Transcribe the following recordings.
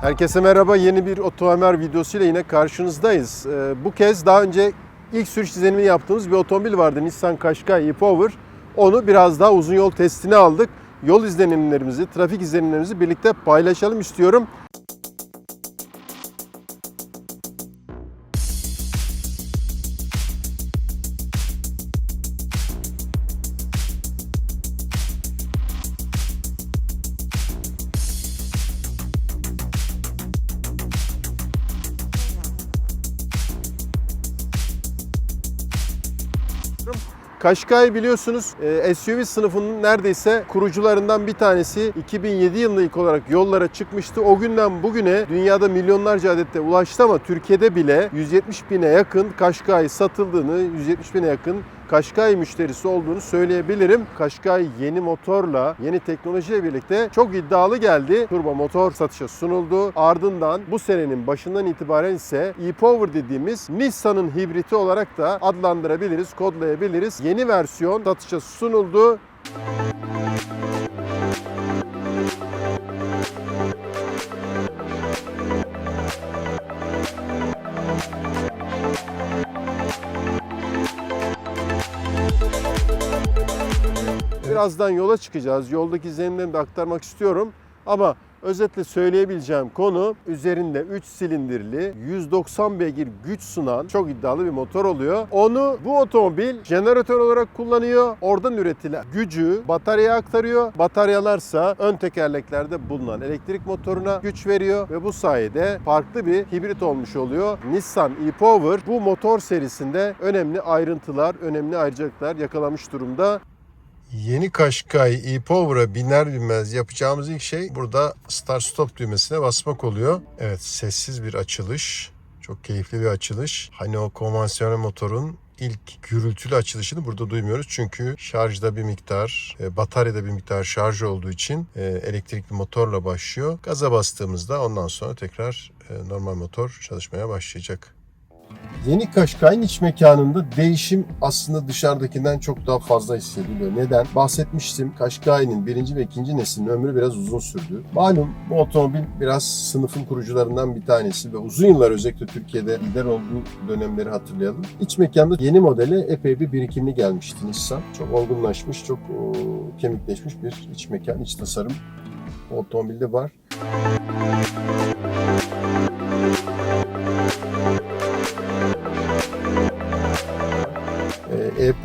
Herkese merhaba. Yeni bir otomer videosuyla yine karşınızdayız. Ee, bu kez daha önce ilk sürüş izlenimini yaptığımız bir otomobil vardı. Nissan Qashqai e-Power. Onu biraz daha uzun yol testine aldık. Yol izlenimlerimizi, trafik izlenimlerimizi birlikte paylaşalım istiyorum. Qashqai biliyorsunuz e, SUV sınıfının neredeyse kurucularından bir tanesi. 2007 yılında ilk olarak yollara çıkmıştı. O günden bugüne dünyada milyonlarca adette ulaştı ama Türkiye'de bile 170 bine yakın Qashqai satıldığını, 170 bine yakın Qashqai müşterisi olduğunu söyleyebilirim. Qashqai yeni motorla, yeni teknolojiyle birlikte çok iddialı geldi. Turbo motor satışa sunuldu. Ardından bu senenin başından itibaren ise e-Power dediğimiz Nissan'ın hibriti olarak da adlandırabiliriz, kodlayabiliriz. Yeni versiyon satışa sunuldu. Birazdan yola çıkacağız. Yoldaki izlenimlerimi de aktarmak istiyorum. Ama özetle söyleyebileceğim konu üzerinde 3 silindirli 190 beygir güç sunan çok iddialı bir motor oluyor. Onu bu otomobil jeneratör olarak kullanıyor. Oradan üretilen gücü bataryaya aktarıyor. Bataryalarsa ön tekerleklerde bulunan elektrik motoruna güç veriyor ve bu sayede farklı bir hibrit olmuş oluyor. Nissan e-Power bu motor serisinde önemli ayrıntılar, önemli ayrıcalıklar yakalamış durumda. Yeni Qashqai e-Power'a biner binmez yapacağımız ilk şey burada start stop düğmesine basmak oluyor. Evet sessiz bir açılış. Çok keyifli bir açılış. Hani o konvansiyonel motorun ilk gürültülü açılışını burada duymuyoruz. Çünkü şarjda bir miktar, e, bataryada bir miktar şarj olduğu için e, elektrikli motorla başlıyor. Gaza bastığımızda ondan sonra tekrar e, normal motor çalışmaya başlayacak. Yeni Kaşkay'ın iç mekanında değişim aslında dışarıdakinden çok daha fazla hissediliyor. Neden? Bahsetmiştim. Kaşkay'ın birinci ve ikinci neslinin ömrü biraz uzun sürdü. Malum bu otomobil biraz sınıfın kurucularından bir tanesi ve uzun yıllar özellikle Türkiye'de lider olduğu dönemleri hatırlayalım. İç mekanda yeni modele epey bir birikimli gelmişti Nissan. Çok olgunlaşmış, çok kemikleşmiş bir iç mekan, iç tasarım otomobilde var.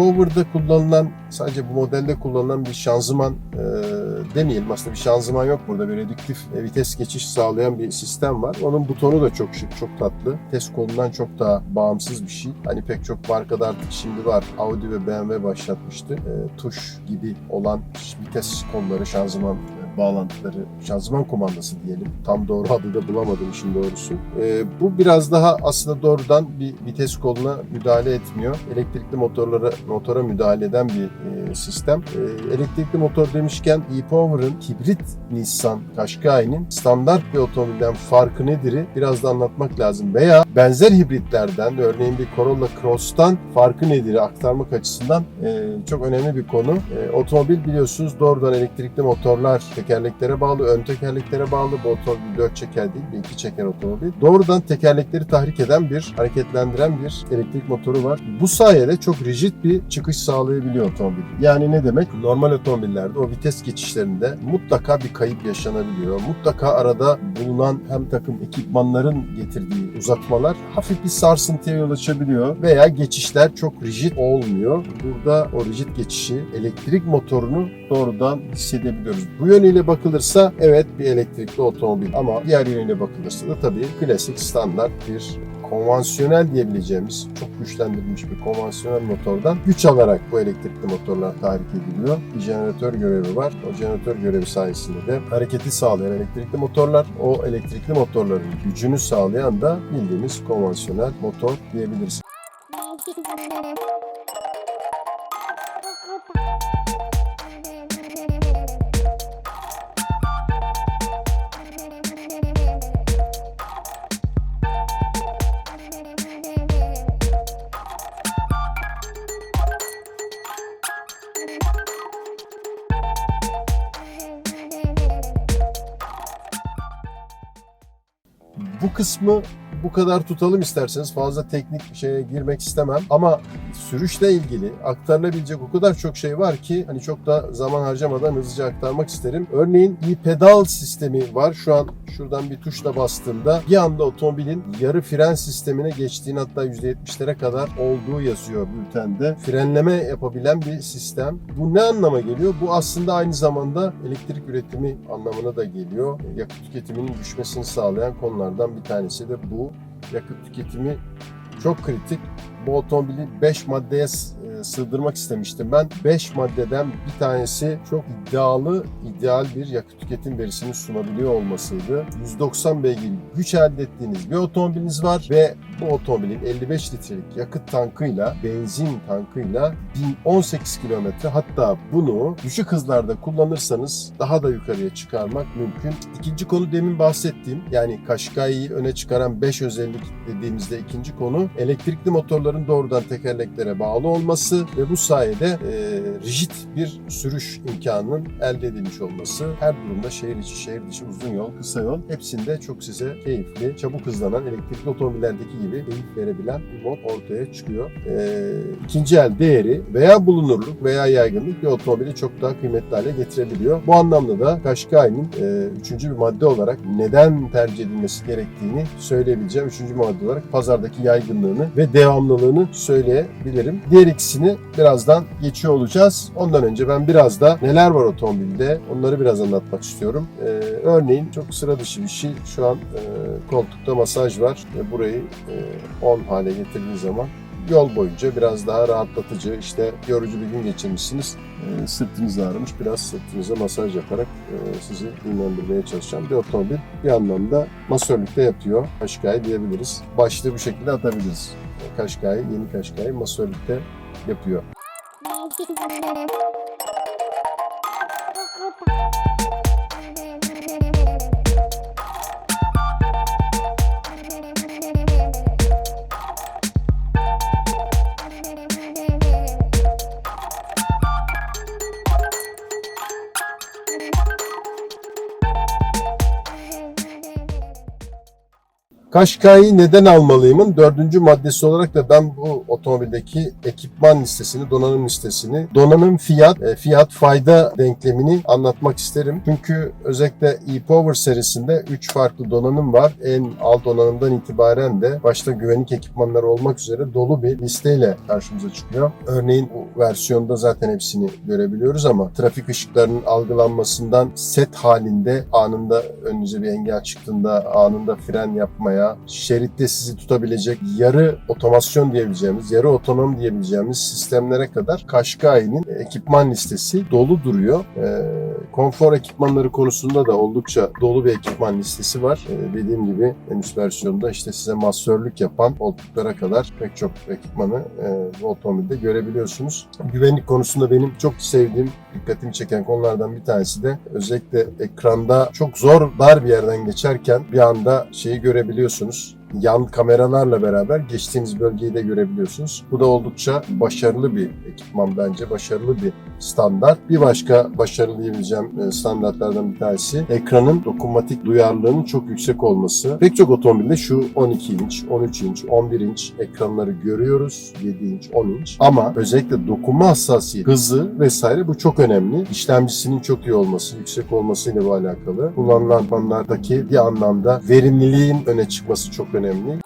E-Power'da kullanılan, sadece bu modelde kullanılan bir şanzıman e, demeyelim. Aslında bir şanzıman yok burada. Bir redüktif e, vites geçiş sağlayan bir sistem var. Onun butonu da çok şık, çok tatlı. Vites kolundan çok daha bağımsız bir şey. Hani pek çok markada artık şimdi var. Audi ve BMW başlatmıştı. E, tuş gibi olan vites kolları, şanzıman bağlantıları, şanzıman kumandası diyelim. Tam doğru adı da bulamadım işin doğrusu. E, bu biraz daha aslında doğrudan bir vites koluna müdahale etmiyor. Elektrikli motorlara motora müdahale eden bir e, sistem. E, elektrikli motor demişken e-Power'ın hibrit Nissan Qashqai'nin standart bir otomobilden farkı nedir? Biraz da anlatmak lazım. Veya benzer hibritlerden örneğin bir Corolla Cross'tan farkı nedir aktarmak açısından e, çok önemli bir konu. E, otomobil biliyorsunuz doğrudan elektrikli motorlar tekerleklere bağlı, ön tekerleklere bağlı. Bu otomobil 4 çeker değil, bir 2 çeker otomobil. Doğrudan tekerlekleri tahrik eden bir, hareketlendiren bir elektrik motoru var. Bu sayede çok rigid bir çıkış sağlayabiliyor otomobil. Yani ne demek? Normal otomobillerde o vites geçişlerinde mutlaka bir kayıp yaşanabiliyor. Mutlaka arada bulunan hem takım ekipmanların getirdiği uzatmalar hafif bir sarsıntıya yol açabiliyor veya geçişler çok rigid olmuyor. Burada o rigid geçişi elektrik motorunu doğrudan hissedebiliyoruz. Bu yönüyle bakılırsa evet bir elektrikli otomobil ama diğer yönüyle bakılırsa da tabii klasik standart bir konvansiyonel diyebileceğimiz çok güçlendirilmiş bir konvansiyonel motordan güç alarak bu elektrikli motorlar tahrik ediliyor. Bir jeneratör görevi var. O jeneratör görevi sayesinde de hareketi sağlayan elektrikli motorlar, o elektrikli motorların gücünü sağlayan da bildiğimiz konvansiyonel motor diyebiliriz. Bu kısmı bu kadar tutalım isterseniz. Fazla teknik bir şeye girmek istemem. Ama sürüşle ilgili aktarılabilecek o kadar çok şey var ki hani çok da zaman harcamadan hızlıca aktarmak isterim. Örneğin bir pedal sistemi var. Şu an şuradan bir tuşla bastığımda bir anda otomobilin yarı fren sistemine geçtiğini hatta %70'lere kadar olduğu yazıyor bültende. Frenleme yapabilen bir sistem. Bu ne anlama geliyor? Bu aslında aynı zamanda elektrik üretimi anlamına da geliyor. Yakıt tüketiminin düşmesini sağlayan konulardan bir tanesi de bu. Yakıt tüketimi çok kritik. Bu otomobili 5 maddeye sığdırmak istemiştim ben. 5 maddeden bir tanesi çok iddialı, ideal bir yakıt tüketim verisini sunabiliyor olmasıydı. 190 beygir güç elde ettiğiniz bir otomobiliniz var ve bu otomobilin 55 litrelik yakıt tankıyla, benzin tankıyla 1018 kilometre hatta bunu düşük hızlarda kullanırsanız daha da yukarıya çıkarmak mümkün. İkinci konu demin bahsettiğim yani Kaşkay'ı öne çıkaran 5 özellik dediğimizde ikinci konu elektrikli motorların doğrudan tekerleklere bağlı olması ve bu sayede e, rigid bir sürüş imkanının elde edilmiş olması. Her durumda şehir içi, şehir dışı, uzun yol, kısa yol hepsinde çok size keyifli, çabuk hızlanan elektrikli otomobillerdeki gibi keyif verebilen bir mod ortaya çıkıyor. E, ikinci el değeri veya bulunurluk veya yaygınlık bir otomobili çok daha kıymetli hale getirebiliyor. Bu anlamda da Qashqai'nin e, üçüncü bir madde olarak neden tercih edilmesi gerektiğini söyleyebileceğim. Üçüncü madde olarak pazardaki yaygınlığını ve devamlılığını söyleyebilirim. Diğer ikisini birazdan geçiyor olacağız. Ondan önce ben biraz da neler var otomobilde onları biraz anlatmak istiyorum. E, örneğin çok sıra dışı bir şey. Şu an e, koltukta masaj var ve burayı e, 10 hale getirdiğiniz zaman yol boyunca biraz daha rahatlatıcı, işte yorucu bir gün geçirmişsiniz. E, sırtınız ağrımış, biraz sırtınıza masaj yaparak e, sizi dinlendirmeye çalışan bir otomobil. Bir anlamda masörlükte yapıyor. Kaşkay diyebiliriz. Başlığı bu şekilde atabiliriz. Kaşkay, yeni Kaşkay masörlükte yapıyor. Kaşkay'ı neden almalıyımın dördüncü maddesi olarak da ben bu otomobildeki ekipman listesini, donanım listesini, donanım fiyat, e, fiyat fayda denklemini anlatmak isterim. Çünkü özellikle e-Power serisinde 3 farklı donanım var. En alt donanımdan itibaren de başta güvenlik ekipmanları olmak üzere dolu bir listeyle karşımıza çıkıyor. Örneğin bu versiyonda zaten hepsini görebiliyoruz ama trafik ışıklarının algılanmasından set halinde anında önünüze bir engel çıktığında anında fren yapmaya, şeritte sizi tutabilecek yarı otomasyon diyebileceğimiz, yarı otonom diyebileceğimiz sistemlere kadar Qashqai'nin ekipman listesi dolu duruyor. Ee, konfor ekipmanları konusunda da oldukça dolu bir ekipman listesi var. Ee, dediğim gibi en üst versiyonda işte size masörlük yapan koltuklara kadar pek çok ekipmanı e, otomobilde görebiliyorsunuz. Güvenlik konusunda benim çok sevdiğim, dikkatimi çeken konulardan bir tanesi de özellikle ekranda çok zor dar bir yerden geçerken bir anda şeyi görebiliyorsunuz yan kameralarla beraber geçtiğiniz bölgeyi de görebiliyorsunuz. Bu da oldukça başarılı bir ekipman bence. Başarılı bir standart. Bir başka başarılı diyebileceğim e, standartlardan bir tanesi ekranın dokunmatik duyarlılığının çok yüksek olması. Pek çok otomobilde şu 12 inç, 13 inç, 11 inç ekranları görüyoruz. 7 inç, 10 inç. Ama özellikle dokunma hassasiyeti, hızı vesaire bu çok önemli. İşlemcisinin çok iyi olması, yüksek olmasıyla bu alakalı. Kullanılan ekipmanlardaki bir anlamda verimliliğin öne çıkması çok önemli.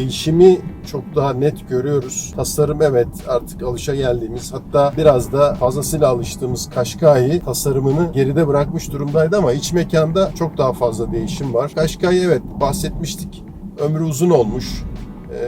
Değişimi çok daha net görüyoruz. Tasarım evet artık alışa geldiğimiz hatta biraz da fazlasıyla alıştığımız Kaşkai tasarımını geride bırakmış durumdaydı ama iç mekanda çok daha fazla değişim var. Kaşkai evet bahsetmiştik. Ömrü uzun olmuş.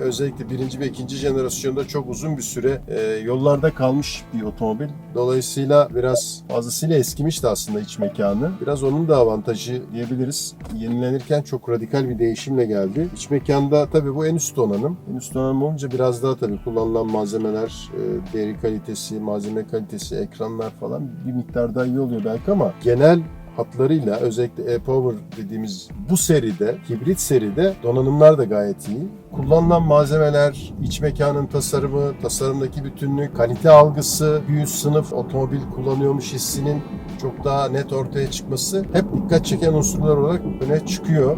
Özellikle birinci ve ikinci jenerasyonda çok uzun bir süre e, yollarda kalmış bir otomobil. Dolayısıyla biraz fazlasıyla eskimişti aslında iç mekanı. Biraz onun da avantajı diyebiliriz. Yenilenirken çok radikal bir değişimle geldi. İç mekanda tabii bu en üst donanım. En üst donanım olunca biraz daha tabii kullanılan malzemeler, e, deri kalitesi, malzeme kalitesi, ekranlar falan bir miktar daha iyi oluyor belki ama genel hatlarıyla özellikle e-Power dediğimiz bu seride, hibrit seride donanımlar da gayet iyi. Kullanılan malzemeler, iç mekanın tasarımı, tasarımdaki bütünlük, kalite algısı, üst sınıf otomobil kullanıyormuş hissinin çok daha net ortaya çıkması hep dikkat çeken unsurlar olarak öne çıkıyor.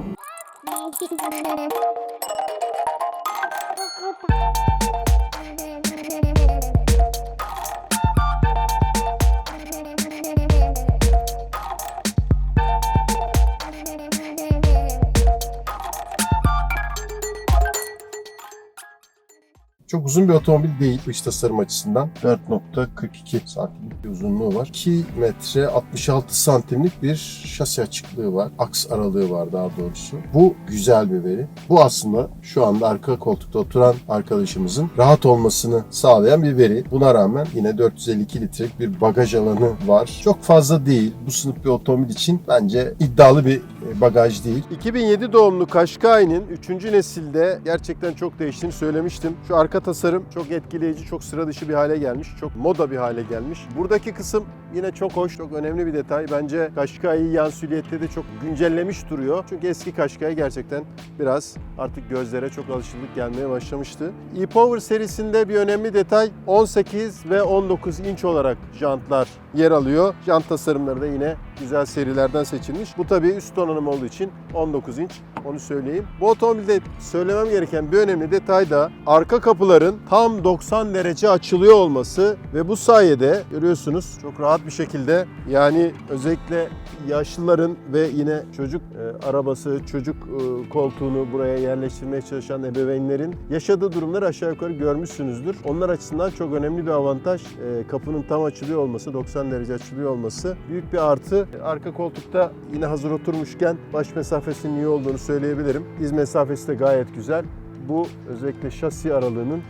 Çok uzun bir otomobil değil iç tasarım açısından. 4.42 santimlik bir uzunluğu var. 2 metre 66 santimlik bir şasi açıklığı var. Aks aralığı var daha doğrusu. Bu güzel bir veri. Bu aslında şu anda arka koltukta oturan arkadaşımızın rahat olmasını sağlayan bir veri. Buna rağmen yine 452 litrelik bir bagaj alanı var. Çok fazla değil. Bu sınıf bir otomobil için bence iddialı bir e, bagaj değil. 2007 doğumlu Qashqai'nin 3. nesilde gerçekten çok değiştiğini söylemiştim. Şu arka tasarım çok etkileyici, çok sıra dışı bir hale gelmiş. Çok moda bir hale gelmiş. Buradaki kısım yine çok hoş, çok önemli bir detay. Bence Qashqai'yi yan silüette de çok güncellemiş duruyor. Çünkü eski Qashqai gerçekten biraz artık gözlere çok alışıldık gelmeye başlamıştı. E-Power serisinde bir önemli detay 18 ve 19 inç olarak jantlar yer alıyor. Jant tasarımları da yine güzel serilerden seçilmiş. Bu tabii üst donanım olduğu için 19 inç onu söyleyeyim. Bu otomobilde söylemem gereken bir önemli detay da arka kapıların tam 90 derece açılıyor olması ve bu sayede görüyorsunuz çok rahat bir şekilde yani özellikle yaşlıların ve yine çocuk e, arabası, çocuk e, koltuğunu buraya yerleştirmeye çalışan ebeveynlerin yaşadığı durumları aşağı yukarı görmüşsünüzdür. Onlar açısından çok önemli bir avantaj. E, kapının tam açılıyor olması, 90 derece açılıyor olması büyük bir artı. Arka koltukta yine hazır oturmuşken baş mesafesinin iyi olduğunu söyleyebilirim. Diz mesafesi de gayet güzel. Bu özellikle şasi aralığının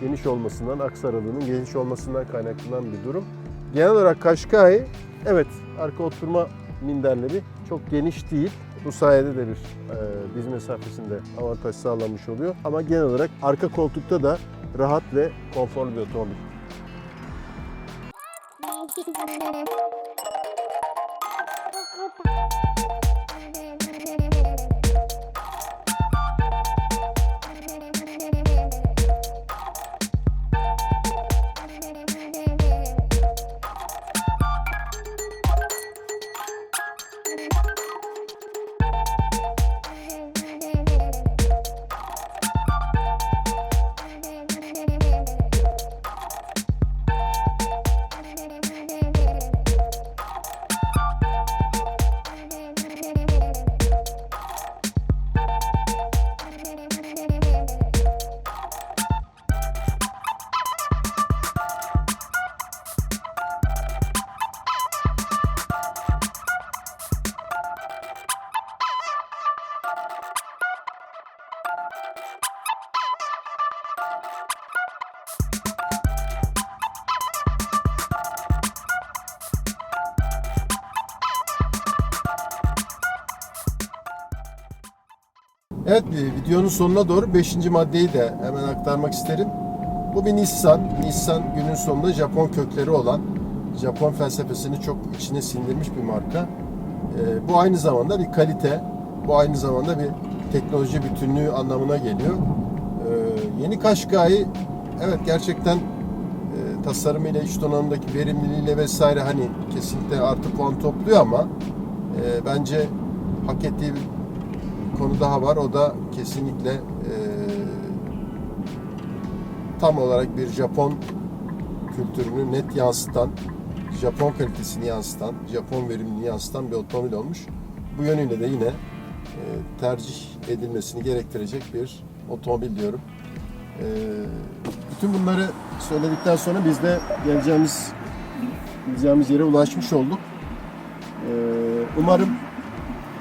geniş olmasından, aks aralığının geniş olmasından kaynaklanan bir durum. Genel olarak Kaşkai, evet arka oturma minderleri çok geniş değil. Bu sayede de bir e, diz mesafesinde avantaj sağlanmış oluyor. Ama genel olarak arka koltukta da rahat ve konforlu bir otomobil. Evet videonun sonuna doğru 5. maddeyi de hemen aktarmak isterim. Bu bir Nissan. Nissan günün sonunda Japon kökleri olan, Japon felsefesini çok içine sindirmiş bir marka. E, Bu aynı zamanda bir kalite, bu aynı zamanda bir teknoloji bütünlüğü anlamına geliyor. E, Yeni Qashqai evet gerçekten e, tasarımıyla, iç donanımdaki verimliliğiyle vesaire hani kesinlikle artı puan topluyor ama e, bence hak ettiği konu daha var. O da kesinlikle e, tam olarak bir Japon kültürünü net yansıtan, Japon kalitesini yansıtan, Japon verimliliğini yansıtan bir otomobil olmuş. Bu yönüyle de yine e, tercih edilmesini gerektirecek bir otomobil diyorum. Ee, bütün bunları söyledikten sonra biz de geleceğimiz gideceğimiz yere ulaşmış olduk. Ee, umarım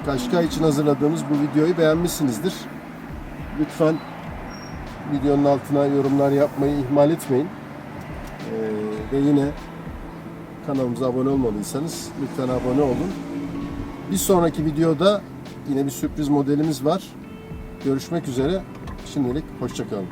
Kaşkay için hazırladığımız bu videoyu beğenmişsinizdir. Lütfen videonun altına yorumlar yapmayı ihmal etmeyin. Ee, ve yine kanalımıza abone olmadıysanız lütfen abone olun. Bir sonraki videoda yine bir sürpriz modelimiz var. Görüşmek üzere. Şimdilik hoşçakalın.